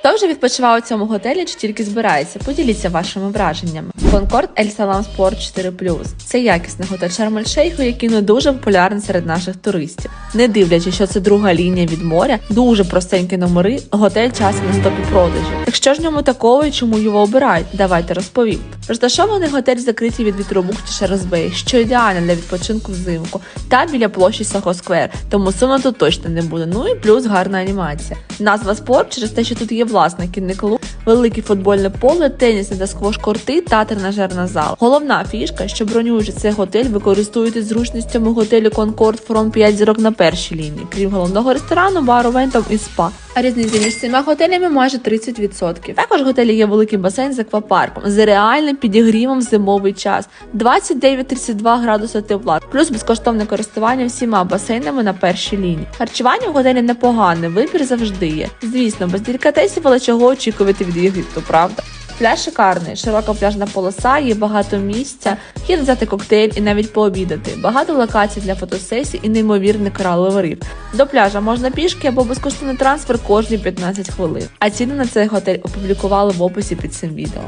Хто вже відпочивав у цьому готелі чи тільки збирається? Поділіться вашими враженнями. Конкорд Ель Салам Спорт 4 Це якісний готель Шарм-Ель-Шейху, який не дуже популярний серед наших туристів. Не дивлячись, що це друга лінія від моря, дуже простенькі номери, готель часом на стопі продажі. Так що ж ньому такого і чому його обирають? Давайте розповім. Розташований готель закритий від вітробухті Шерезбей, що ідеально для відпочинку взимку, та біля площі Сахо Сквер, тому сумно тут точно не буде. Ну і плюс гарна анімація. Назва спорт через те, що тут є власний кінний велике футбольне поле, тенісне та сквош-корти та тренажерна зала. Головна фішка, що бронюючи цей готель, ви зручностями готелю Конкорд Фром 5 зірок на першій лінії, крім головного ресторану, бару, вентом і спа. Різниця між цими готелями майже 30%. Також в готелі є великий басейн з аквапарком з реальним підігрівом в зимовий час 29-32 градуси тепла, плюс безкоштовне користування всіма басейнами на першій лінії. Харчування в готелі непогане, вибір завжди є. Звісно, без делікатесів, але чого очікувати від Єгипту, правда? Пляж шикарний, широка пляжна полоса, є багато місця, вхід взяти коктейль і навіть пообідати. Багато локацій для фотосесій і неймовірний кораловий риф. До пляжа можна пішки або безкоштовний трансфер кожні 15 хвилин. А ціни на цей готель опублікували в описі під цим відео.